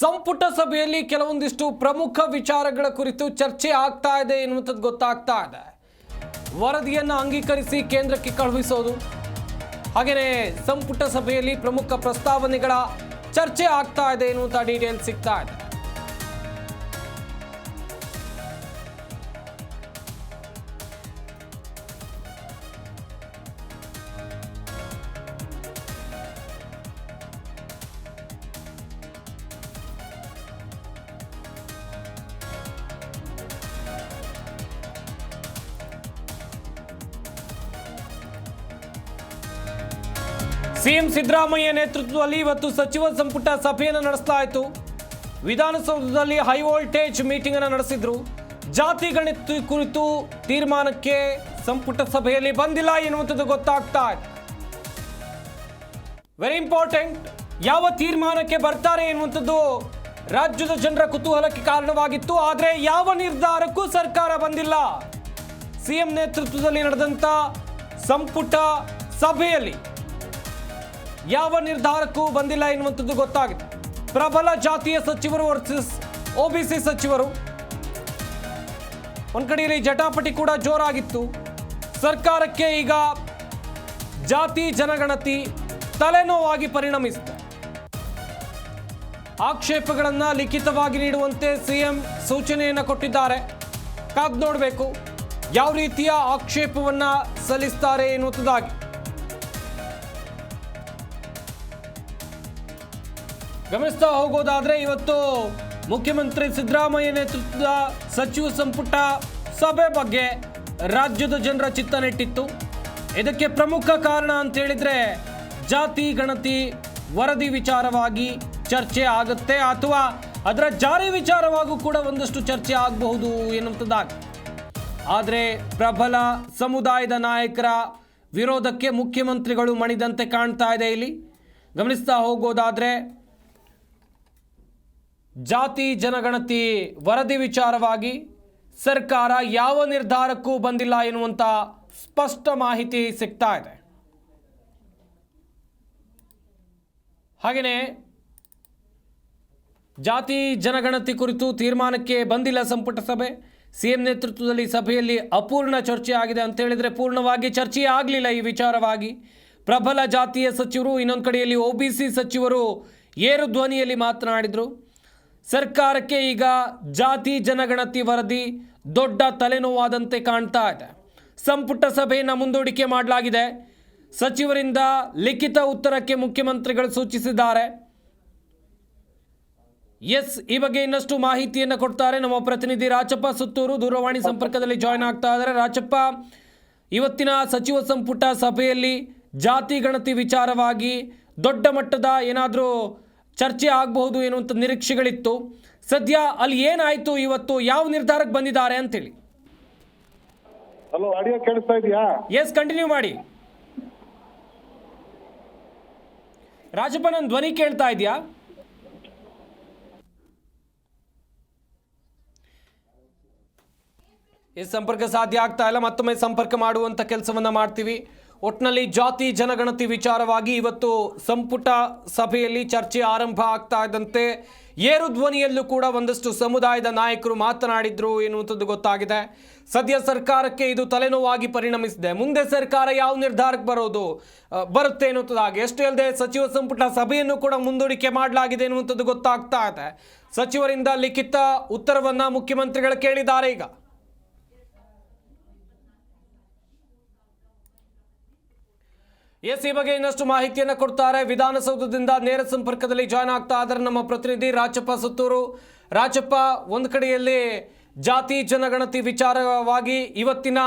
ಸಂಪುಟ ಸಭೆಯಲ್ಲಿ ಕೆಲವೊಂದಿಷ್ಟು ಪ್ರಮುಖ ವಿಚಾರಗಳ ಕುರಿತು ಚರ್ಚೆ ಆಗ್ತಾ ಇದೆ ಎನ್ನುವಂಥದ್ದು ಗೊತ್ತಾಗ್ತಾ ಇದೆ. ವರದಿಯನ್ನು ಅಂಗೀಕರಿಸಿ ಕೇಂದ್ರಕ್ಕೆ ಕಳುಹಿಸೋದು. ಹಾಗೆಯೇ ಸಂಪುಟ ಸಭೆಯಲ್ಲಿ ಪ್ರಮುಖ ಪ್ರಸ್ತಾವನೆಗಳ ಚರ್ಚೆ ಆಗ್ತಾ ಇದೆ ಎನ್ನುವಂಥ ಡೀಟೇಲ್ಸ್ ಸಿಗ್ತಾ ಇದೆ. ಸಿಎಂ ಸಿದ್ದರಾಮಯ್ಯ ನೇತೃತ್ವದಲ್ಲಿ ಇವತ್ತು ಸಚಿವ ಸಂಪುಟ ಸಭೆಯನ್ನು ನಡೆಸಲಾಯಿತು ವಿಧಾನಸೌಧದಲ್ಲಿ ಹೈ ವೋಲ್ಟೇಜ್ ಮೀಟಿಂಗ್ ಅನ್ನು ನಡೆಸಿದ್ರು. ಜಾತಿ ಗಣಿತ ಕುರಿತು ತೀರ್ಮಾನಕ್ಕೆ ಸಂಪುಟ ಸಭೆಯಲ್ಲಿ ಬಂದಿಲ್ಲ ಎನ್ನುವಂಥದ್ದು ಗೊತ್ತಾಗ್ತಾ ಇದೆ. ವೆರಿ ಇಂಪಾರ್ಟೆಂಟ್ ಯಾವ ತೀರ್ಮಾನಕ್ಕೆ ಬರ್ತಾರೆ ಎನ್ನುವಂಥದ್ದು ರಾಜ್ಯದ ಜನರ ಕುತೂಹಲಕ್ಕೆ ಕಾರಣವಾಗಿತ್ತು. ಆದರೆ ಯಾವ ನಿರ್ಧಾರಕ್ಕೂ ಸರ್ಕಾರ ಬಂದಿಲ್ಲ. ಸಿಎಂ ನೇತೃತ್ವದಲ್ಲಿ ನಡೆದಂತ ಸಂಪುಟ ಸಭೆಯಲ್ಲಿ ಯಾವ ನಿರ್ಧಾರಕ್ಕೂ ಬಂದಿಲ್ಲ ಎನ್ನುವಂಥದ್ದು ಗೊತ್ತಾಗಿದೆ. ಪ್ರಬಲ ಜಾತಿಯ ಸಚಿವರು ವರ್ಸಸ್ ಒಬಿಸಿ ಸಚಿವರು. ಒಂದ್ ಕಡೆಯಲ್ಲಿ ಜಟಾಪಟಿ ಕೂಡ ಜೋರಾಗಿತ್ತು. ಸರ್ಕಾರಕ್ಕೆ ಈಗ ಜಾತಿ ಜನಗಣತಿ ತಲೆನೋವಾಗಿ ಪರಿಣಮಿಸಿದೆ. ಆಕ್ಷೇಪಗಳನ್ನು ಲಿಖಿತವಾಗಿ ನೀಡುವಂತೆ ಸಿಎಂ ಸೂಚನೆಯನ್ನು ಕೊಟ್ಟಿದ್ದಾರೆ. ಕಾದ್ ನೋಡಬೇಕು ಯಾವ ರೀತಿಯ ಆಕ್ಷೇಪವನ್ನ ಸಲ್ಲಿಸ್ತಾರೆ ಎನ್ನುವಂಥದ್ದಾಗಿ. ಗಮನಿಸ್ತಾ ಹೋಗೋದಾದ್ರೆ ಇವತ್ತು ಮುಖ್ಯಮಂತ್ರಿ ಸಿದ್ದರಾಮಯ್ಯ ನೇತೃತ್ವದ ಸಚಿವ ಸಂಪುಟ ಸಭೆ ಬಗ್ಗೆ ರಾಜ್ಯದ ಜನರ ಚಿತ್ತ ನೆಟ್ಟಿತ್ತು ಇದಕ್ಕೆ ಪ್ರಮುಖ ಕಾರಣ ಅಂತ ಹೇಳಿದ್ರೆ ಜಾತಿ, ಗಣತಿ, ವರದಿ ವಿಚಾರವಾಗಿ ಚರ್ಚೆ ಆಗುತ್ತೆ ಅಥವಾ ಅದರ ಜಾರಿ ವಿಚಾರವಾಗೂ ಕೂಡ ಒಂದಷ್ಟು ಚರ್ಚೆ ಆಗಬಹುದು ಎನ್ನುವಂಥದ್ದಾಗಿ. ಆದರೆ ಪ್ರಬಲ ಸಮುದಾಯದ ನಾಯಕರ ವಿರೋಧಕ್ಕೆ ಮುಖ್ಯಮಂತ್ರಿಗಳು ಮಣಿದಂತೆ ಕಾಣ್ತಾ ಇದೆ ಇಲ್ಲಿ. ಗಮನಿಸ್ತಾ ಹೋಗೋದಾದ್ರೆ ಜಾತಿ ಜನಗಣತಿ ವರದಿ ವಿಚಾರವಾಗಿ ಸರ್ಕಾರ ಯಾವ ನಿರ್ಧಾರಕ್ಕೂ ಬಂದಿಲ್ಲ ಎನ್ನುವಂಥ ಸ್ಪಷ್ಟ ಮಾಹಿತಿ ಸಿಗ್ತಾ ಇದೆ. ಹಾಗೆಯೇ ಜಾತಿ ಜನಗಣತಿ ಕುರಿತು ತೀರ್ಮಾನಕ್ಕೆ ಬಂದಿಲ್ಲ ಸಂಪುಟ ಸಭೆ. ಸಿಎಂ ನೇತೃತ್ವದಲ್ಲಿ ಸಭೆಯಲ್ಲಿ ಅಪೂರ್ಣ ಚರ್ಚೆ ಆಗಿದೆ ಅಂತ ಹೇಳಿದ್ರೆ ಪೂರ್ಣವಾಗಿ ಚರ್ಚೆ ಆಗಲಿಲ್ಲ ಈ ವಿಚಾರವಾಗಿ. ಪ್ರಬಲ ಜಾತಿಯ ಸಚಿವರು ಇನ್ನೊಂದು ಕಡೆಯಲ್ಲಿ ಒ ಸಚಿವರು ಏರು ಧ್ವನಿಯಲ್ಲಿ ಮಾತನಾಡಿದರು. ಸರ್ಕಾರಕ್ಕೆ ಈಗ ಜಾತಿ ಜನಗಣತಿ ವರದಿ ದೊಡ್ಡ ತಲೆನೋವಾದಂತೆ ಕಾಣ್ತಾ ಇದೆ. ಸಂಪುಟ ಸಭೆಯನ್ನು ಮುಂದೂಡಿಕೆ ಮಾಡಲಾಗಿದೆ. ಸಚಿವರಿಂದ ಲಿಖಿತ ಉತ್ತರಕ್ಕೆ ಮುಖ್ಯಮಂತ್ರಿಗಳು ಸೂಚಿಸಿದ್ದಾರೆ. ಎಸ್, ಈ ಬಗ್ಗೆ ಇನ್ನಷ್ಟು ಮಾಹಿತಿಯನ್ನು ಕೊಡ್ತಾರೆ ನಮ್ಮ ಪ್ರತಿನಿಧಿ ರಾಚಪ್ಪ ಸುತ್ತೂರು ದೂರವಾಣಿ ಸಂಪರ್ಕದಲ್ಲಿ ಜಾಯ್ನ್ ಆಗ್ತಾ ಇದ್ದಾರೆ. ರಾಚಪ್ಪ ಇವತ್ತಿನ ಸಚಿವ ಸಂಪುಟ ಸಭೆಯಲ್ಲಿ ಜಾತಿ ಗಣತಿ ವಿಚಾರವಾಗಿ ದೊಡ್ಡ ಮಟ್ಟದ ಏನಾದರೂ ಚರ್ಚೆ ಆಗಬಹುದು ಎನ್ನುವಂಥ ನಿರೀಕ್ಷೆಗಳಿತ್ತು. ಸದ್ಯ ಅಲ್ಲಿ ಏನಾಯಿತು ಇವತ್ತು ಯಾವ ನಿರ್ಧಾರಕ್ಕೆ ಬಂದಿದ್ದಾರೆ ಅಂತೇಳಿ ಹಲೋ ಆಡಿಯೋ ಕೇಳಿಸ್ತಾ ಇದೆಯಾ? ಎಸ್ ಕಂಟಿನ್ಯೂ ಮಾಡಿ. ರಾಜಪ್ಪ ನನ್ನ ಧ್ವನಿ ಕೇಳ್ತಾ ಇದೆಯಾ? ಈ ಸಂಪರ್ಕ ಸಾಧ್ಯ ಆಗ್ತಾ ಇಲ್ಲ ಮತ್ತೊಮ್ಮೆ ಸಂಪರ್ಕ ಮಾಡುವಂತ ಕೆಲಸವನ್ನ ಮಾಡ್ತೀವಿ. ಒಟ್ಟಿನಲ್ಲಿ ಜಾತಿ ಜನಗಣತಿ ವಿಚಾರವಾಗಿ ಇವತ್ತು ಸಂಪುಟ ಸಭೆಯಲ್ಲಿ ಚರ್ಚೆ ಆರಂಭ ಆಗ್ತಾ ಇದ್ದಂತೆ ಏರು ಧ್ವನಿಯಲ್ಲೂ ಕೂಡ ಒಂದಷ್ಟು ಸಮುದಾಯದ ನಾಯಕರು ಮಾತನಾಡಿದ್ರು ಎನ್ನುವಂಥದ್ದು ಗೊತ್ತಾಗಿದೆ. ಸದ್ಯ ಸರ್ಕಾರಕ್ಕೆ ಇದು ತಲೆನೋವಾಗಿ ಪರಿಣಮಿಸಿದೆ. ಮುಂದೆ ಸರ್ಕಾರ ಯಾವ ನಿರ್ಧಾರಕ್ಕೆ ಬರೋದು ಬರುತ್ತೆ ಎನ್ನುವಂಥದ್ದಾಗಿ ಎಷ್ಟು ಅಲ್ಲದೆ ಸಚಿವ ಸಂಪುಟ ಸಭೆಯನ್ನು ಕೂಡ ಮುಂದೂಡಿಕೆ ಮಾಡಲಾಗಿದೆ ಎನ್ನುವಂಥದ್ದು ಗೊತ್ತಾಗ್ತಾ ಇದೆ. ಸಚಿವರಿಂದ ಲಿಖಿತ ಉತ್ತರವನ್ನು ಮುಖ್ಯಮಂತ್ರಿಗಳು ಕೇಳಿದ್ದಾರೆ ಈಗ. ಎಸ್ ಈ ಬಗ್ಗೆ ಇನ್ನಷ್ಟು ಮಾಹಿತಿಯನ್ನು ಕೊಡ್ತಾರೆ. ವಿಧಾನಸೌಧದಿಂದ ನೇರ ಸಂಪರ್ಕದಲ್ಲಿ ಜಾಯ್ನ್ ಆಗ್ತಾ ಆದರೆ ನಮ್ಮ ಪ್ರತಿನಿಧಿ ರಾಚಪ್ಪ ಸುತ್ತೂರು. ರಾಚಪ್ಪ ಒಂದು ಕಡೆಯಲ್ಲಿ ಜಾತಿ, ಜನಗಣತಿ ವಿಚಾರವಾಗಿ ಇವತ್ತಿನ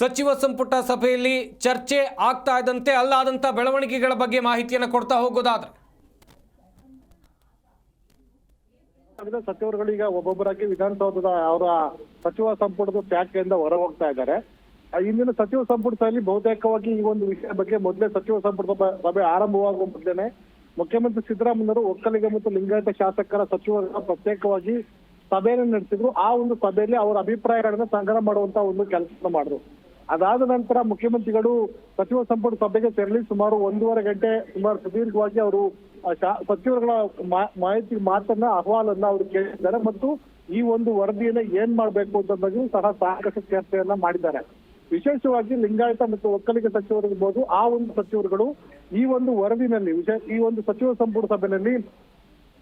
ಸಚಿವ ಸಂಪುಟ ಸಭೆಯಲ್ಲಿ ಚರ್ಚೆ ಆಗ್ತಾ ಇದ್ದಂತೆ ಅಲ್ಲಾದಂಥ ಬೆಳವಣಿಗೆಗಳ ಬಗ್ಗೆ ಮಾಹಿತಿಯನ್ನು ಕೊಡ್ತಾ ಹೋಗೋದಾದ್ರೆ. ಸಚಿವರುಗಳು ಈಗ ಒಬ್ಬೊಬ್ಬರಾಗಿ ವಿಧಾನಸೌಧದ ಅವರ ಸಚಿವ ಸಂಪುಟದ ಶಾಖೆಯಿಂದ ಹೊರ ಹೋಗ್ತಾ ಇದ್ದಾರೆ. ಇಂದಿನ ಸಚಿವ ಸಂಪುಟ ಸಭೆಯಲ್ಲಿ ಬಹುತೇಕವಾಗಿ ಈ ಒಂದು ವಿಷಯ ಬಗ್ಗೆ ಮೊದಲೇ ಸಚಿವ ಸಂಪುಟ ಸಭೆ- ಆರಂಭವಾಗುವ ಮೊದಲೇನೆ ಮುಖ್ಯಮಂತ್ರಿ ಸಿದ್ದರಾಮಯ್ಯರು ಒಕ್ಕಲಿಗ ಮತ್ತು ಲಿಂಗಾಯತ ಶಾಸಕರ ಸಚಿವರ ಪ್ರತ್ಯೇಕವಾಗಿ ಸಭೆಯನ್ನು ನಡೆಸಿದ್ರು. ಆ ಒಂದು ಸಭೆಯಲ್ಲಿ ಅವರ ಅಭಿಪ್ರಾಯಗಳನ್ನ ಸಂಗ್ರಹ ಮಾಡುವಂತ ಒಂದು ಕೆಲಸ ಮಾಡಿದ್ರು. ಅದಾದ ನಂತರ ಮುಖ್ಯಮಂತ್ರಿಗಳು ಸಚಿವ ಸಂಪುಟ ಸಭೆಗೆ ತೆರಳಿ ಸುಮಾರು ಒಂದೂವರೆ ಗಂಟೆ, ಸುಮಾರು ಸುದೀರ್ಘವಾಗಿ ಅವರು ಸಚಿವರುಗಳ ಮಾಹಿತಿ ಮಾತನ್ನ, ಅಹವಾಲನ್ನ ಅವರು ಕೇಳಿದ್ದಾರೆ. ಮತ್ತು ಈ ಒಂದು ವರದಿಯನ್ನ ಏನ್ ಮಾಡ್ಬೇಕು ಅಂತ ಬಗ್ಗೆ ಸಹ ಸಾಕಷ್ಟು ಚರ್ಚೆಯನ್ನ ಮಾಡಿದ್ದಾರೆ. ವಿಶೇಷವಾಗಿ ಲಿಂಗಾಯತ ಮತ್ತು ಒಕ್ಕಲಿಗ ಸಚಿವರಿರ್ಬೋದು, ಆ ಒಂದು ಸಚಿವರುಗಳು ಈ ಒಂದು ವರದಿನಲ್ಲಿ ವಿಶೇಷ ಈ ಒಂದು ಸಚಿವ ಸಂಪುಟ ಸಭೆಯಲ್ಲಿ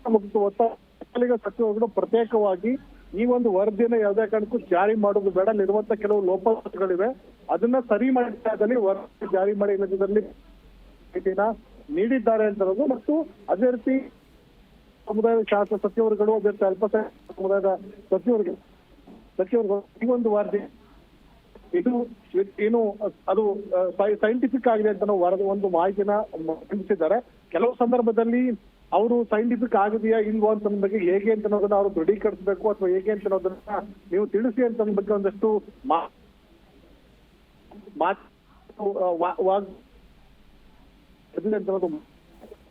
ಒಕ್ಕಲಿಗ ಸಚಿವರುಗಳು ಪ್ರತ್ಯೇಕವಾಗಿ ಈ ಒಂದು ವರದಿಯನ್ನು ಯಾವುದೇ ಕಾರಣಕ್ಕೂ ಜಾರಿ ಮಾಡುವುದು ಬೇಡ. ಅಲ್ಲಿರುವಂತ ಕೆಲವು ಲೋಪಗಳಿವೆ ಅದನ್ನ ಸರಿ ಮಾಡಿದಲ್ಲಿ ವರದಿ ಜಾರಿ ಮಾಡಿ ಭೇಟಿನ ನೀಡಿದ್ದಾರೆ ಅಂತ ಮತ್ತು ಅದೇ ರೀತಿ ಸಮುದಾಯದ ಶಾಸಕ ಸಚಿವರುಗಳು, ಅದೇ ರೀತಿ ಅಲ್ಪಸಂಖ್ಯಾತ ಸಮುದಾಯದ ಸಚಿವರುಗಳು ಸಚಿವರುಗಳು ಈ ಒಂದು ವರದಿ ಇದು ಏನು, ಅದು ಸೈಂಟಿಫಿಕ್ ಆಗಿದೆ ಅಂತ ವರದಿ, ಒಂದು ಮಾಹಿತಿನ ತಿಳಿಸಿದ್ದಾರೆ ಕೆಲವು ಸಂದರ್ಭದಲ್ಲಿ ಅವರು ಸೈಂಟಿಫಿಕ್ ಆಗಿದೆಯಾ ಇಲ್ವೋ ಅಂತ ಬಗ್ಗೆ ಹೇಗೆ ಅಂತ ಅನ್ನೋದನ್ನ ಅವರು ದೃಢೀಕರಿಸಬೇಕು ಅಥವಾ ಹೇಗೆ ಅಂತ ಅನ್ನೋದನ್ನ ನೀವು ತಿಳಿಸಿ ಅಂತ ಬಗ್ಗೆ ಒಂದಷ್ಟು ಮಾತು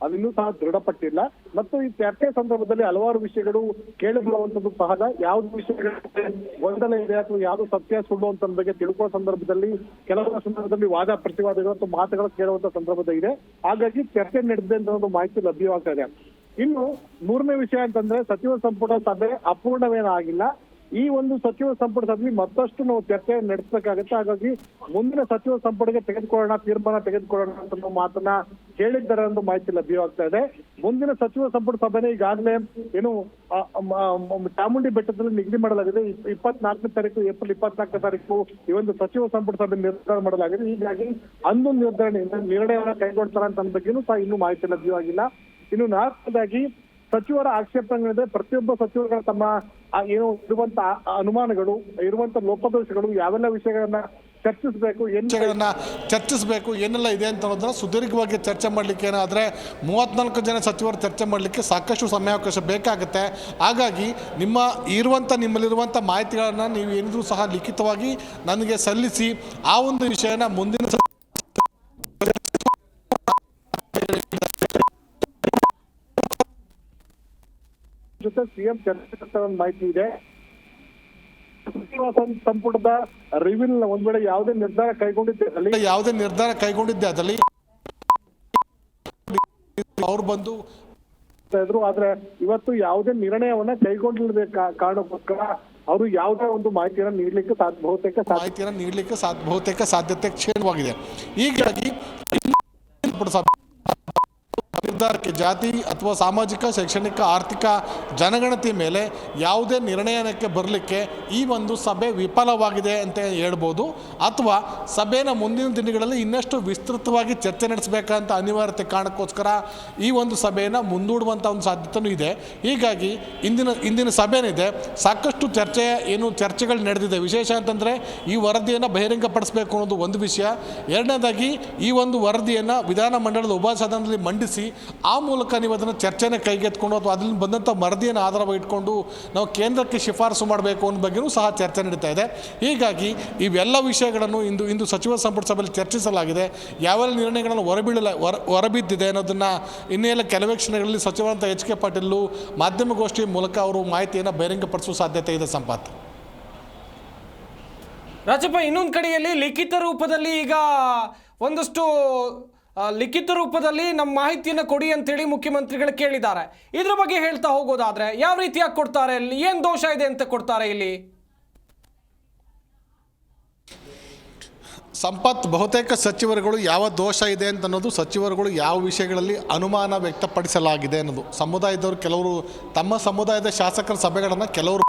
ಅದಿನ್ನೂ ಸಹ ದೃಢಪಟ್ಟಿಲ್ಲ. ಮತ್ತು ಈ ಚರ್ಚೆ ಸಂದರ್ಭದಲ್ಲಿ ಹಲವಾರು ವಿಷಯಗಳು ಕೇಳಿಬರುವಂತದ್ದು ಸಹಜ ಯಾವ್ದು ವಿಷಯಗಳ ಗೊಂದಲ ಇದೆ ಅಥವಾ ಯಾವ್ದು ಸತ್ಯ ಸುಳ್ಳು ಅಂತ ಬಗ್ಗೆ ತಿಳ್ಕೋ ಸಂದರ್ಭದಲ್ಲಿ, ಕೆಲವು ಸಂದರ್ಭದಲ್ಲಿ ವಾದ ಪ್ರತಿವಾದಗಳು ಅಥವಾ ಮಾತುಗಳು ಕೇಳುವಂತ ಸಂದರ್ಭದ ಇದೆ. ಹಾಗಾಗಿ ಚರ್ಚೆ ನಡೆದಿದೆ ಅಂತ ಒಂದು ಮಾಹಿತಿ ಲಭ್ಯವಾಗ್ತಾ ಇನ್ನು ಮೂರನೇ ವಿಷಯ ಅಂತಂದ್ರೆ ಸಚಿವ ಸಂಪುಟ ಸಭೆ ಅಪೂರ್ಣವೇನಾಗಿಲ್ಲ ಈ ಒಂದು ಸಚಿವ ಸಂಪುಟ ಸಭೆಯಲ್ಲಿ ಮತ್ತಷ್ಟು ನಾವು ಚರ್ಚೆ ನಡೆಸಬೇಕಾಗುತ್ತೆ. ಹಾಗಾಗಿ ಮುಂದಿನ ಸಚಿವ ಸಂಪುಟಕ್ಕೆ ತೆಗೆದುಕೊಳ್ಳೋಣ, ತೀರ್ಮಾನ ತೆಗೆದುಕೊಳ್ಳೋಣ ಅಂತ ಮಾತನ್ನ ಹೇಳಿದ್ದಾರೆ ಅನ್ನೋ ಮಾಹಿತಿ ಲಭ್ಯವಾಗ್ತಾ ಇದೆ. ಮುಂದಿನ ಸಚಿವ ಸಂಪುಟ ಸಭೆನೇ ಈಗಾಗಲೇ ಏನು ಚಾಮುಂಡಿ ಬೆಟ್ಟದಲ್ಲಿ ನಿಗದಿ ಮಾಡಲಾಗಿದೆ. ಇಪ್- ಇಪ್ಪತ್ನಾಲ್ಕನೇ ತಾರೀಕು, ಏಪ್ರಿಲ್ ಇಪ್ಪತ್ನಾಲ್ಕನೇ ತಾರೀಕು ಈ ಒಂದು ಸಚಿವ ಸಂಪುಟ ಸಭೆ ನಿರ್ಧಾರ ಮಾಡಲಾಗಿದೆ. ಹೀಗಾಗಿ ಅಂದು ನಿರ್ಧರಣೆ ನಿರ್ಣಯವನ್ನು ಕೈಗೊಳ್ತಾರ ಅಂತ ಬಗ್ಗೆನೂ ಸಹ ಇನ್ನೂ ಮಾಹಿತಿ ಲಭ್ಯವಾಗಿಲ್ಲ. ಇನ್ನು ನಾಲ್ಕನೇದಾಗಿ ಸಚಿವರ ಆಕ್ಷೇಪಣೆಗಳಿದೆ ಪ್ರತಿಯೊಬ್ಬ ಸಚಿವರುಗಳ ತಮ್ಮ ಏನು ಇರುವಂತ ಅನುಮಾನಗಳು, ಇರುವಂತ ಲೋಪದೋಷಗಳು, ಯಾವೆಲ್ಲ ವಿಷಯಗಳನ್ನ ಚರ್ಚಿಸಬೇಕು ವಿಷಯಗಳನ್ನ ಚರ್ಚಿಸಬೇಕು, ಏನೆಲ್ಲ ಇದೆ ಅಂತ ಅನ್ನೋದನ್ನ ಸುದೀರ್ಘವಾಗಿ ಚರ್ಚೆ ಮಾಡಲಿಕ್ಕೆ ಏನಾದರೆ ಮೂವತ್ನಾಲ್ಕು ಜನ ಸಚಿವರು ಚರ್ಚೆ ಮಾಡಲಿಕ್ಕೆ ಸಾಕಷ್ಟು ಸಮಯಾವಕಾಶ ಬೇಕಾಗುತ್ತೆ. ಹಾಗಾಗಿ ನಿಮ್ಮ ಇರುವಂಥ ನಿಮ್ಮಲ್ಲಿರುವಂಥ ಮಾಹಿತಿಗಳನ್ನು ನೀವು ಏನಿದ್ರೂ ಸಹ ಲಿಖಿತವಾಗಿ ನನಗೆ ಸಲ್ಲಿಸಿ, ಆ ಒಂದು ವಿಷಯನ ಮುಂದಿನ ಜೊತೆ ಸಿಎಂ ಚಂದ್ರಶೇಖರ್ ಒಂದು ಮಾಹಿತಿ ಇದೆ. ಸಂಪುಟದ ರಿವಿಲ್ ಒಂದ್ ವೇಳೆ ಯಾವುದೇ ನಿರ್ಧಾರ ಕೈಗೊಂಡಿದ್ದೆ ಅದರಲ್ಲಿ ಯಾವುದೇ ನಿರ್ಧಾರ ಕೈಗೊಂಡಿದ್ದೆ ಅದರಲ್ಲಿ ಅವ್ರು ಬಂದು ಇದ್ರು ಆದ್ರೆ ಇವತ್ತು ಯಾವುದೇ ನಿರ್ಣಯವನ್ನ ಕೈಗೊಂಡಿಲ್ಲದೆ ಕಾರಣಕ್ಕೋಸ್ಕರ ಅವರು ಯಾವುದೇ ಒಂದು ಮಾಹಿತಿಯನ್ನು ನೀಡ್ಲಿಕ್ಕೆ ಸಾಧ್ಯ ಬಹುತೇಕ ಮಾಹಿತಿಯನ್ನು ನೀಡಲಿಕ್ಕೆ ಸಾಧ್ಯ ಬಹುತೇಕ ಸಾಧ್ಯತೆ ಕ್ಷೀಣವಾಗಿದೆ. ಹೀಗಾಗಿ ನಿರ್ಧಾರಕ್ಕೆ ಜಾತಿ ಅಥವಾ ಸಾಮಾಜಿಕ, ಶೈಕ್ಷಣಿಕ, ಆರ್ಥಿಕ ಜನಗಣತಿ ಮೇಲೆ ಯಾವುದೇ ನಿರ್ಣಯಕ್ಕೆ ಬರಲಿಕ್ಕೆ ಈ ಒಂದು ಸಭೆ ವಿಫಲವಾಗಿದೆ ಅಂತ ಹೇಳ್ಬೋದು. ಅಥವಾ ಸಭೆನ ಮುಂದಿನ ದಿನಗಳಲ್ಲಿ ಇನ್ನಷ್ಟು ವಿಸ್ತೃತವಾಗಿ ಚರ್ಚೆ ನಡೆಸಬೇಕಂತ ಅನಿವಾರ್ಯತೆ ಕಾರಣಕ್ಕೋಸ್ಕರ ಈ ಒಂದು ಸಭೆಯನ್ನು ಮುಂದೂಡುವಂಥ ಒಂದು ಸಾಧ್ಯತೆಯೂ ಇದೆ. ಹೀಗಾಗಿ ಇಂದಿನ ಇಂದಿನ ಸಭೆನಿದೆ ಸಾಕಷ್ಟು ಚರ್ಚೆ, ಏನು ಚರ್ಚೆಗಳು ನಡೆದಿದೆ. ವಿಶೇಷ ಅಂತಂದರೆ ಈ ವರದಿಯನ್ನು ಬಹಿರಂಗಪಡಿಸಬೇಕು ಅನ್ನೋದು ಒಂದು ವಿಷಯ. ಎರಡನೇದಾಗಿ ಈ ಒಂದು ವರದಿಯನ್ನು ವಿಧಾನಮಂಡಲದ ಉಭಯ ಸದನದಲ್ಲಿ ಮಂಡಿಸಿ ಆ ಮೂಲಕ ನೀವು ಅದನ್ನು ಚರ್ಚೆನ ಕೈಗೆತ್ಕೊಂಡು ಅಥವಾ ಅದರಿಂದ ಬಂದಂಥ ವರದಿಯನ್ನು ಆಧಾರವಾಗಿ ಇಟ್ಕೊಂಡು ನಾವು ಕೇಂದ್ರಕ್ಕೆ ಶಿಫಾರಸು ಮಾಡಬೇಕು ಅನ್ನೋ ಬಗ್ಗೆಯೂ ಸಹ ಚರ್ಚೆ ನಡೀತಾ ಇದೆ. ಹೀಗಾಗಿ ಇವೆಲ್ಲ ವಿಷಯಗಳನ್ನು ಇಂದು ಇಂದು ಸಚಿವ ಸಂಪುಟ ಸಭೆಯಲ್ಲಿ ಚರ್ಚಿಸಲಾಗಿದೆ. ಯಾವೆಲ್ಲ ನಿರ್ಣಯಗಳನ್ನು ಹೊರಬೀಳಲ, ಹೊರ, ಹೊರಬಿದ್ದಿದೆ ಅನ್ನೋದನ್ನು ಇನ್ನೆಲ್ಲ ಕೆಲವೇ ಕ್ಷಣಗಳಲ್ಲಿ ಸಚಿವರಂತ ಎಚ್ ಕೆ ಪಾಟೀಲು ಮಾಧ್ಯಮಗೋಷ್ಠಿ ಮೂಲಕ ಅವರು ಮಾಹಿತಿಯನ್ನು ಬಹಿರಂಗಪಡಿಸುವ ಸಾಧ್ಯತೆ ಇದೆ ಸಂಪಾತ್. ರಾಜಪ್ಪ, ಇನ್ನೊಂದು ಕಡೆಯಲ್ಲಿ ಲಿಖಿತ ರೂಪದಲ್ಲಿ ಈಗ ಒಂದಷ್ಟು ಲಿಖಿತ ರೂಪದಲ್ಲಿ ನಮ್ಮ ಮಾಹಿತಿಯನ್ನು ಕೊಡಿ ಅಂತೇಳಿ ಮುಖ್ಯಮಂತ್ರಿಗಳು ಕೇಳಿದ್ದಾರೆ. ಇದ್ರ ಬಗ್ಗೆ ಹೇಳ್ತಾ ಹೋಗೋದಾದ್ರೆ ಯಾವ ರೀತಿಯಾಗಿ ಕೊಡ್ತಾರೆ ಏನು ದೋಷ ಇದೆ ಅಂತ ಕೊಡ್ತಾರೆ ಇಲ್ಲಿ? ಸಂಪತ್ ಬಹುತೇಕ ಸಚಿವರುಗಳು ಯಾವ ದೋಷ ಇದೆ ಅಂತ ಅನ್ನೋದು ಸಚಿವರುಗಳು ಯಾವ ವಿಷಯಗಳಲ್ಲಿ ಅನುಮಾನ ವ್ಯಕ್ತಪಡಿಸಲಾಗಿದೆ ಅನ್ನೋದು. ಸಮುದಾಯದವರು ಕೆಲವರು ತಮ್ಮ ಸಮುದಾಯದ ಶಾಸಕರ ಸಭೆಗಳನ್ನು ಕೆಲವರು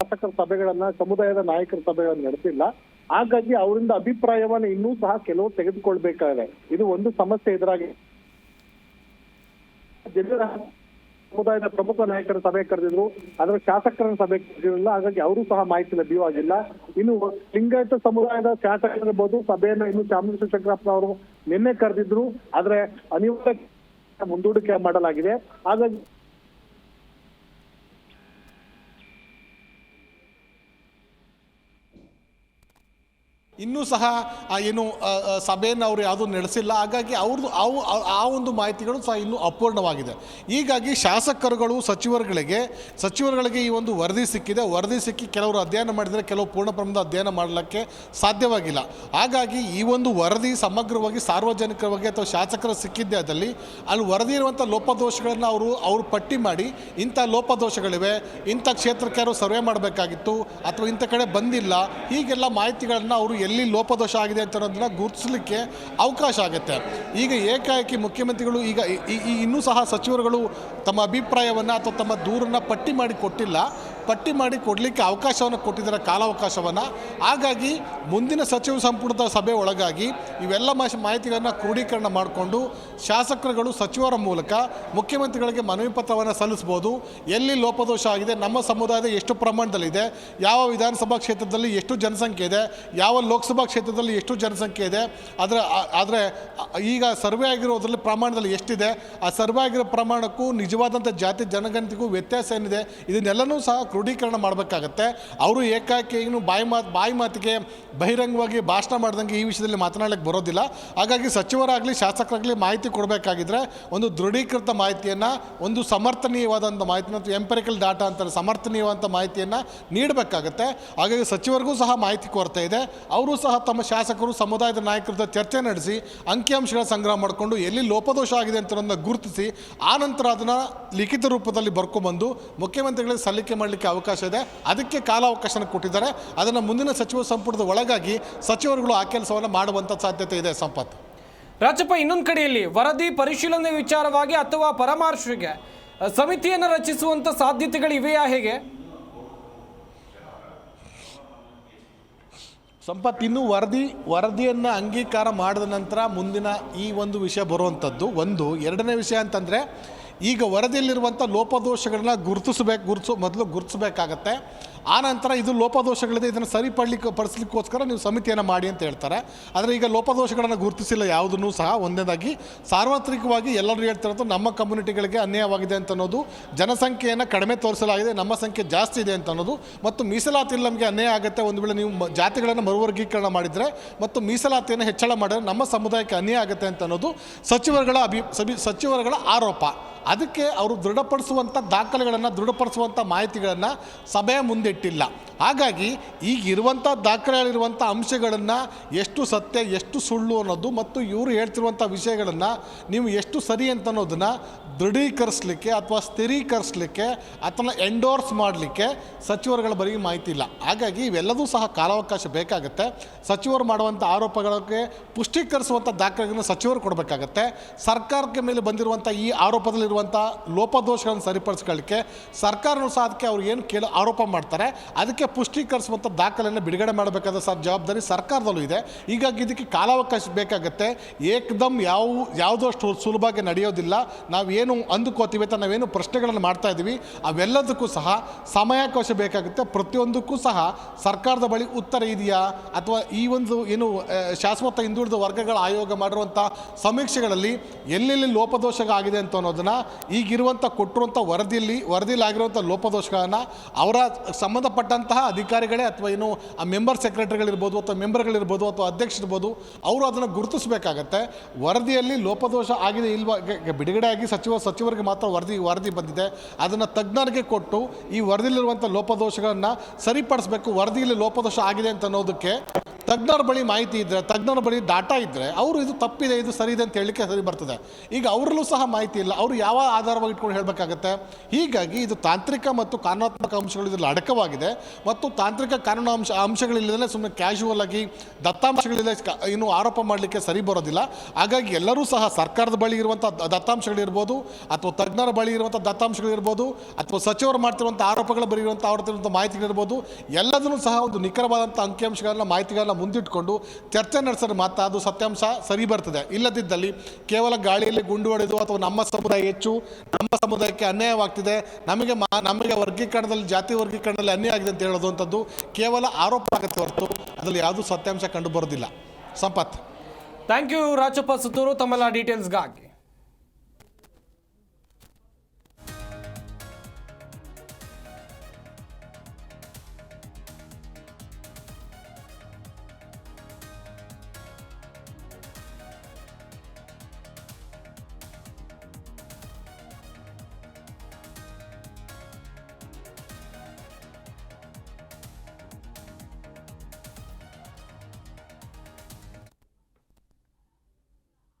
ಶಾಸಕರ ಸಭೆಗಳನ್ನ ಸಮುದಾಯದ ನಾಯಕರ ಸಭೆಗಳನ್ನ ನಡೆಸಿಲ್ಲ. ಹಾಗಾಗಿ ಅವರಿಂದ ಅಭಿಪ್ರಾಯವನ್ನು ಇನ್ನೂ ಸಹ ಕೆಲವು ತೆಗೆದುಕೊಳ್ಬೇಕಾದ್ರೆ ಇದು ಒಂದು ಸಮಸ್ಯೆ ಎದುರಾಗಿ. ಜನರ ಸಮುದಾಯದ ಪ್ರಮುಖ ನಾಯಕರ ಸಭೆ ಕರೆದಿದ್ರು ಅದರ ಶಾಸಕರ ಸಭೆ ಕರೆದಿರಲಿಲ್ಲ, ಹಾಗಾಗಿ ಅವರು ಸಹ ಮಾಹಿತಿ ಲಭ್ಯವಾಗಿಲ್ಲ. ಇನ್ನು ಲಿಂಗಾಯತ ಸಮುದಾಯದ ಶಾಸಕರಿರ್ಬೋದು, ಸಭೆಯನ್ನ ಇನ್ನು ಅವರು ನಿನ್ನೆ ಕರೆದಿದ್ರು, ಆದ್ರೆ ಅನಿವಾರ್ಯ ಮುಂದೂಡಿಕೆ ಮಾಡಲಾಗಿದೆ. ಹಾಗಾಗಿ ಇನ್ನೂ ಸಹ ಏನು ಸಭೆಯನ್ನು ಅವರು ಯಾವುದೂ ನಡೆಸಿಲ್ಲ. ಹಾಗಾಗಿ ಅವ್ರದ್ದು ಅವು, ಆ- ಆ ಒಂದು ಮಾಹಿತಿಗಳು ಸಹ ಇನ್ನೂ ಅಪೂರ್ಣವಾಗಿದೆ. ಹೀಗಾಗಿ ಶಾಸಕರುಗಳು, ಸಚಿವರುಗಳಿಗೆ ಸಚಿವರುಗಳಿಗೆ ಈ ಒಂದು ವರದಿ ಸಿಕ್ಕಿದೆ. ವರದಿ ಸಿಕ್ಕಿ ಕೆಲವರು ಅಧ್ಯಯನ ಮಾಡಿದರೆ ಕೆಲವು ಪೂರ್ಣ ಪ್ರಮಾಣದ ಅಧ್ಯಯನ ಮಾಡಲಿಕ್ಕೆ ಸಾಧ್ಯವಾಗಿಲ್ಲ. ಹಾಗಾಗಿ ಈ ಒಂದು ವರದಿ ಸಮಗ್ರವಾಗಿ, ಸಾರ್ವಜನಿಕವಾಗಿ ಅಥವಾ ಶಾಸಕರ ಸಿಕ್ಕಿದ್ದೇ ಅದರಲ್ಲಿ ಅಲ್ಲಿ ವರದಿ ಇರುವಂಥ ಲೋಪದೋಷಗಳನ್ನು ಅವರು ಅವರು ಪಟ್ಟಿ ಮಾಡಿ, ಇಂಥ ಲೋಪದೋಷಗಳಿವೆ, ಇಂಥ ಕ್ಷೇತ್ರಕ್ಕೆ ಯಾರು ಸರ್ವೆ ಮಾಡಬೇಕಾಗಿತ್ತು ಅಥವಾ ಇಂಥ ಕಡೆ ಬಂದಿಲ್ಲ, ಹೀಗೆಲ್ಲ ಮಾಹಿತಿಗಳನ್ನು ಅವರು ಎಲ್ಲಿ ಲೋಪದೋಷ ಆಗಿದೆ ಅಂತ ಅನ್ನೋದನ್ನ ಗುರುತಿಸಲಿಕ್ಕೆ ಅವಕಾಶ ಆಗುತ್ತೆ. ಈಗ ಏಕಾಏಕಿ ಮುಖ್ಯಮಂತ್ರಿಗಳು ಈಗ ಇನ್ನೂ ಸಹ ಸಚಿವರುಗಳು ತಮ್ಮ ಅಭಿಪ್ರಾಯವನ್ನು ಅಥವಾ ತಮ್ಮ ದೂರನ್ನು ಪಟ್ಟಿ ಮಾಡಿ ಕೊಟ್ಟಿಲ್ಲ. ಪಟ್ಟಿ ಮಾಡಿ ಕೊಡಲಿಕ್ಕೆ ಅವಕಾಶವನ್ನು ಕೊಟ್ಟಿದ್ದಾರೆ, ಕಾಲಾವಕಾಶವನ್ನು. ಹಾಗಾಗಿ ಮುಂದಿನ ಸಚಿವ ಸಂಪುಟದ ಸಭೆ ಒಳಗಾಗಿ ಇವೆಲ್ಲ ಮಾಹಿತಿಗಳನ್ನು ಕ್ರೋಢೀಕರಣ ಮಾಡಿಕೊಂಡು ಶಾಸಕರುಗಳು ಸಚಿವರ ಮೂಲಕ ಮುಖ್ಯಮಂತ್ರಿಗಳಿಗೆ ಮನವಿ ಪತ್ರವನ್ನು ಸಲ್ಲಿಸ್ಬೋದು ಎಲ್ಲಿ ಲೋಪದೋಷ ಆಗಿದೆ, ನಮ್ಮ ಸಮುದಾಯದ ಎಷ್ಟು ಪ್ರಮಾಣದಲ್ಲಿದೆ ಯಾವ ವಿಧಾನಸಭಾ ಕ್ಷೇತ್ರದಲ್ಲಿ ಎಷ್ಟು ಜನಸಂಖ್ಯೆ ಇದೆ, ಯಾವ ಲೋಕಸಭಾ ಕ್ಷೇತ್ರದಲ್ಲಿ ಎಷ್ಟು ಜನಸಂಖ್ಯೆ ಇದೆ ಅದರ ಆದರೆ, ಈಗ ಸರ್ವೆ ಆಗಿರೋದ್ರಲ್ಲಿ ಪ್ರಮಾಣದಲ್ಲಿ ಎಷ್ಟಿದೆ, ಆ ಸರ್ವೆ ಆಗಿರೋ ಪ್ರಮಾಣಕ್ಕೂ ನಿಜವಾದಂಥ ಜಾತಿ, ಜನಗಣತಿಗೂ ವ್ಯತ್ಯಾಸ ಏನಿದೆ, ಇದನ್ನೆಲ್ಲನೂ ಸಹ ಕ್ರೋಢೀಕರಣ ಮಾಡಬೇಕಾಗತ್ತೆ. ಅವರು ಏಕಾಕಿಯೂ ಬಾಯಿ ಮಾತು, ಬಾಯಿ ಮಾತಿಗೆ ಬಹಿರಂಗವಾಗಿ ಭಾಷಣ ಮಾಡ್ದಂಗೆ ಈ ವಿಷಯದಲ್ಲಿ ಮಾತನಾಡಲಿಕ್ಕೆ ಬರೋದಿಲ್ಲ. ಹಾಗಾಗಿ ಸಚಿವರಾಗಲಿ, ಶಾಸಕರಾಗಲಿ ಮಾಹಿತಿ ಕೊಡಬೇಕಾಗಿದ್ರೆ ಒಂದು ದೃಢೀಕೃತ ಮಾಹಿತಿಯನ್ನು, ಒಂದು ಸಮರ್ಥನೀಯವಾದಂಥ ಮಾಹಿತಿನ ಎಂಪರಿಕಲ್ ಡಾಟಾ ಅಂತಾರೆ ಸಮರ್ಥನೀಯವಾದಂಥ ಮಾಹಿತಿಯನ್ನು ನೀಡಬೇಕಾಗತ್ತೆ. ಹಾಗಾಗಿ ಸಚಿವರಿಗೂ ಸಹ ಮಾಹಿತಿ ಕೊರತೆ ಇದೆ. ಅವರು ಸಹ ತಮ್ಮ ಶಾಸಕರು, ಸಮುದಾಯದ ನಾಯಕರ ಚರ್ಚೆ ನಡೆಸಿ, ಅಂಕಿಅಂಶಗಳ ಸಂಗ್ರಹ ಮಾಡಿಕೊಂಡು ಎಲ್ಲಿ ಲೋಪದೋಷ ಆಗಿದೆ ಅಂತ ಗುರುತಿಸಿ, ಆ ನಂತರ ಅದನ್ನು ಲಿಖಿತ ರೂಪದಲ್ಲಿ ಬರ್ಕೊಂಬಂದು ಮುಖ್ಯಮಂತ್ರಿಗಳಿಗೆ ಸಲ್ಲಿಕೆ ಮಾಡಲಿಕ್ಕೆ ಅವಕಾಶ ಇದೆ. ಅದಕ್ಕೆ ಕಾಲಾವಕಾಶನ ಕೊಟ್ಟಿದ್ದಾರೆ. ಅದನ್ನು ಮುಂದಿನ ಸಚಿವ ಸಂಪುಟದ ಒಳಗಾಗಿ ಸಚಿವರುಗಳು ಆ ಕೆಲಸವನ್ನು ಮಾಡುವಂಥ ಸಾಧ್ಯತೆ ಇದೆ ಸಂಪತ್. ರಾಜಪ್ಪ ಇನ್ನೊಂದು ಕಡೆಯಲ್ಲಿ ವರದಿ ಪರಿಶೀಲನೆ ವಿಚಾರವಾಗಿ ಅಥವಾ ಪರಾಮರ್ಶೆಗೆ ಸಮಿತಿಯನ್ನು ರಚಿಸುವಂಥ ಸಾಧ್ಯತೆಗಳು ಇವೆಯಾ ಹೇಗೆ? ಸಂಪತ್ ಇನ್ನು ವರದಿ ವರದಿಯನ್ನು ಅಂಗೀಕಾರ ಮಾಡಿದ ನಂತರ ಮುಂದಿನ ಈ ಒಂದು ವಿಷಯ ಬರುವಂಥದ್ದು ಒಂದು ಎರಡನೇ ವಿಷಯ ಅಂತಂದರೆ ಈಗ ವರದಿಯಲ್ಲಿರುವಂಥ ಲೋಪದೋಷಗಳನ್ನ ಗುರುತಿಸಬೇಕು ಗುರುತಿಸೋ ಮೊದಲು ಗುರುತಿಸಬೇಕಾಗತ್ತೆ. ಆ ನಂತರ ಇದು ಲೋಪದೋಷಗಳಿದೆ, ಇದನ್ನು ಸರಿಪಡಲಿಕ್ಕೆ, ಪಡಿಸ್ಲಿಕ್ಕೋಸ್ಕರ ನೀವು ಸಮಿತಿಯನ್ನು ಮಾಡಿ ಅಂತ ಹೇಳ್ತಾರೆ. ಆದರೆ ಈಗ ಲೋಪದೋಷಗಳನ್ನು ಗುರುತಿಸಿಲ್ಲ ಯಾವುದನ್ನು ಸಹ. ಒಂದೇದಾಗಿ ಸಾರ್ವತ್ರಿಕವಾಗಿ ಎಲ್ಲರೂ ಹೇಳ್ತಿರೋದು ನಮ್ಮ ಕಮ್ಯುನಿಟಿಗಳಿಗೆ ಅನ್ಯಾಯವಾಗಿದೆ ಅಂತ ಅನ್ನೋದು ಜನಸಂಖ್ಯೆಯನ್ನು ಕಡಿಮೆ ತೋರಿಸಲಾಗಿದೆ, ನಮ್ಮ ಸಂಖ್ಯೆ ಜಾಸ್ತಿ ಇದೆ ಅಂತ ಅನ್ನೋದು ಮತ್ತು ಮೀಸಲಾತಿಯಲ್ಲಿ ನಮಗೆ ಅನ್ಯಾಯ ಆಗುತ್ತೆ. ಒಂದು ವೇಳೆ ನೀವು ಜಾತಿಗಳನ್ನು ಮರುವರ್ಗೀಕರಣ ಮಾಡಿದರೆ, ಮತ್ತು ಮೀಸಲಾತಿಯನ್ನು ಹೆಚ್ಚಳ ಮಾಡಿದರೆ ನಮ್ಮ ಸಮುದಾಯಕ್ಕೆ ಅನ್ಯಾಯ ಆಗುತ್ತೆ ಅಂತ ಅನ್ನೋದು ಸಚಿವರುಗಳ ಅಭಿ, ಸಭಿ, ಸಚಿವರುಗಳ ಆರೋಪ. ಅದಕ್ಕೆ ಅವರು ದೃಢಪಡಿಸುವಂಥ ದಾಖಲೆಗಳನ್ನು ದೃಢಪಡಿಸುವಂಥ ಮಾಹಿತಿಗಳನ್ನು ಸಭೆಯ ಮುಂದಿಟ್ಟಿಲ್ಲ ಹಾಗಾಗಿ ಈಗ ಇರುವಂಥ ದಾಖಲೆಗಳಿರುವಂಥ ಅಂಶಗಳನ್ನು ಎಷ್ಟು ಸತ್ಯ, ಎಷ್ಟು ಸುಳ್ಳು ಅನ್ನೋದು ಮತ್ತು ಇವರು ಹೇಳ್ತಿರುವಂಥ ವಿಷಯಗಳನ್ನು ನೀವು ಎಷ್ಟು ಸರಿ ಅಂತ ಅನ್ನೋದನ್ನು ದೃಢೀಕರಿಸಲಿಕ್ಕೆ ಅಥವಾ ಸ್ಥಿರೀಕರಿಸಲಿಕ್ಕೆ ಅಥವಾ ಎಂಡೋರ್ಸ್ ಮಾಡಲಿಕ್ಕೆ ಸಚಿವರುಗಳ ಬರೀ ಮಾಹಿತಿ ಇಲ್ಲ. ಹಾಗಾಗಿ ಇವೆಲ್ಲದೂ ಸಹ ಕಾಲಾವಕಾಶ ಬೇಕಾಗುತ್ತೆ. ಸಚಿವರು ಮಾಡುವಂಥ ಆರೋಪಗಳಿಗೆ ಪುಷ್ಟೀಕರಿಸುವಂಥ ದಾಖಲೆಗಳನ್ನು ಸಚಿವರು ಕೊಡಬೇಕಾಗತ್ತೆ. ಸರ್ಕಾರಕ್ಕೆ ಮೇಲೆ ಬಂದಿರುವಂಥ ಈ ಆರೋಪದಲ್ಲಿರುವಂಥ ಲೋಪದೋಷಗಳನ್ನು ಸರಿಪಡಿಸ್ಕೊಳ್ಳಿಕ್ಕೆ ಸರ್ಕಾರನೂ ಸಹ ಅದಕ್ಕೆ ಅವ್ರು ಏನು ಕೇಳಿ ಆರೋಪ ಮಾಡ್ತಾರೆ. ಅದಕ್ಕೆ ಪುಷ್ಟೀಕರಿಸುವಂಥ ದಾಖಲೆಯನ್ನು ಬಿಡುಗಡೆ ಮಾಡಬೇಕಾದ ಸರ್ ಜವಾಬ್ದಾರಿ ಸರ್ಕಾರದಲ್ಲೂ ಇದೆ. ಹೀಗಾಗಿ ಇದಕ್ಕೆ ಕಾಲಾವಕಾಶ ಬೇಕಾಗುತ್ತೆ. ಏಕದಮ್ ಯಾವ, ಯಾವುದೋ ಅಷ್ಟು ಸುಲಭವಾಗಿ ನಡೆಯೋದಿಲ್ಲ. ನಾವೇನು ಅಂದುಕೋತೀವಿ ಅಥವಾ ನಾವೇನು ಪ್ರಶ್ನೆಗಳನ್ನು ಮಾಡ್ತಾ ಇದ್ದೀವಿ, ಅವೆಲ್ಲದಕ್ಕೂ ಸಹ ಸಮಯಾವಕಾಶ ಬೇಕಾಗುತ್ತೆ. ಪ್ರತಿಯೊಂದಕ್ಕೂ ಸಹ ಸರ್ಕಾರದ ಬಳಿ ಉತ್ತರ ಇದೆಯಾ? ಅಥವಾ ಈ ಒಂದು ಏನು ಶಾಶ್ವತ ಹಿಂದುಳಿದ ವರ್ಗಗಳ ಆಯೋಗ ಮಾಡಿರುವಂಥ ಸಮೀಕ್ಷೆಗಳಲ್ಲಿ ಎಲ್ಲೆಲ್ಲಿ ಲೋಪದೋಷಗಳಾಗಿದೆ ಅಂತ ಅನ್ನೋದನ್ನು, ಈಗಿರುವಂಥ ಕೊಟ್ಟಿರುವಂಥ ವರದಿಯಲ್ಲಿ ವರದಿಯಲ್ಲಿ ಆಗಿರುವಂಥ ಲೋಪದೋಷಗಳನ್ನು ಅವರ ಸಂಬಂಧಪಟ್ಟಂತಹ ಅಧಿಕಾರಿಗಳೇ ಅಥವಾ ಏನು, ಆ ಮೆಂಬರ್ ಸೆಕ್ರೆಟರಿಗಳಿರ್ಬೋದು ಅಥವಾ ಮೆಂಬರ್ಗಳಿರ್ಬೋದು ಅಥವಾ ಅಧ್ಯಕ್ಷರಿರ್ಬೋದು, ಅವರು ಅದನ್ನು ಗುರುತಿಸಬೇಕಾಗತ್ತೆ. ವರದಿಯಲ್ಲಿ ಲೋಪದೋಷ ಆಗಿದೆ ಇಲ್ವಾ? ಬಿಡುಗಡೆ ಆಗಿ ಸಚಿವ ಸಚಿವರಿಗೆ ಮಾತ್ರ ವರದಿ ವರದಿ ಬಂದಿದೆ. ಅದನ್ನು ತಜ್ಞರಿಗೆ ಕೊಟ್ಟು ಈ ವರದಿಯಲ್ಲಿರುವಂಥ ಲೋಪದೋಷಗಳನ್ನು ಸರಿಪಡಿಸಬೇಕು, ವರದಿಯಲ್ಲಿ ಲೋಪದೋಷ ಆಗಿದೆ ಅಂತ ಅನ್ನೋದಕ್ಕೆ ತಜ್ಞರ ಬಳಿ ಮಾಹಿತಿ ಇದ್ದರೆ ತಜ್ಞರ ಬಳಿ ಡಾಟಾ ಇದ್ದರೆ ಅವರು ಇದು ತಪ್ಪಿದೆ, ಇದು ಸರಿ ಇದೆ ಅಂತ ಹೇಳಲಿಕ್ಕೆ ಸರಿ ಬರ್ತದೆ. ಈಗ ಅವರಲ್ಲೂ ಸಹ ಮಾಹಿತಿ ಇಲ್ಲ. ಅವರು ಯಾವ ಆಧಾರವಾಗಿ ಇಟ್ಕೊಂಡು ಹೇಳಬೇಕಾಗತ್ತೆ? ಹೀಗಾಗಿ ಇದು ತಾಂತ್ರಿಕ ಮತ್ತು ಕಾನೂನಾತ್ಮಕ ಅಂಶಗಳು ಇದರಲ್ಲಿ ಅಡಕವಾಗಿದೆ. ಮತ್ತು ತಾಂತ್ರಿಕ ಕಾನೂನು ಅಂಶ ಅಂಶಗಳಿಲ್ಲದೇ ಸುಮ್ಮನೆ ಕ್ಯಾಶುವಲ್ ಆಗಿ ದತ್ತಾಂಶಗಳಿಲ್ಲದೆ ಇನ್ನೂ ಆರೋಪ ಮಾಡಲಿಕ್ಕೆ ಸರಿ ಬರೋದಿಲ್ಲ. ಹಾಗಾಗಿ ಎಲ್ಲರೂ ಸಹ ಸರ್ಕಾರದ ಬಳಿ ಇರುವಂಥ ದತ್ತಾಂಶಗಳಿರ್ಬೋದು ಅಥವಾ ತಜ್ಞರ ಬಳಿ ಇರುವಂಥ ದತ್ತಾಂಶಗಳಿರ್ಬೋದು ಅಥವಾ ಸಚಿವರು ಮಾಡ್ತಿರುವಂಥ ಆರೋಪಗಳ ಬಳಿ ಇರುವಂಥ ಮಾಹಿತಿಗಳಿರ್ಬೋದು ಎಲ್ಲದನ್ನೂ ಸಹ ಒಂದು ನಿಖರವಾದಂಥ ಅಂಕಿಅಂಶಗಳನ್ನ, ಮಾಹಿತಿಗಳನ್ನ ಮುಂದಿಟ್ಕೊಂಡು ಚರ್ಚೆ ನಡೆಸಿದ್ರೆ ಮಾತ್ರ ಅದು ಸತ್ಯಾಂಶ ಸರಿ ಬರ್ತದೆ. ಇಲ್ಲದಿದ್ದಲ್ಲಿ ಕೇವಲ ಗಾಳಿಯಲ್ಲಿ ಗುಂಡು ಹೊಡೆದು ಅಥವಾ ನಮ್ಮ ಸಮುದಾಯ ಹೆಚ್ಚು, ನಮ್ಮ ಸಮುದಾಯಕ್ಕೆ ಅನ್ಯಾಯವಾಗ್ತಿದೆ. ನಮಗೆ ಮಾ, ನಮಗೆ ವರ್ಗೀಕರಣದಲ್ಲಿ, ಜಾತಿ ವರ್ಗೀಕರಣದಲ್ಲಿ ಅನ್ಯಾಯ ಆಗಿದೆ ಅಂತ ಹೇಳೋದು ಅಂಥದ್ದು ಕೇವಲ ಆರೋಪ ಆಗುತ್ತೆ ಹೊರತು ಅದರಲ್ಲಿ ಯಾವುದೂ ಸತ್ಯಾಂಶ ಕಂಡು ಬರೋದಿಲ್ಲ. Sampath. Thank you Rajappa Sutturu. ತಮ್ಮೆಲ್ಲ ಡೀಟೇಲ್ಸ್ಗಾಗಿ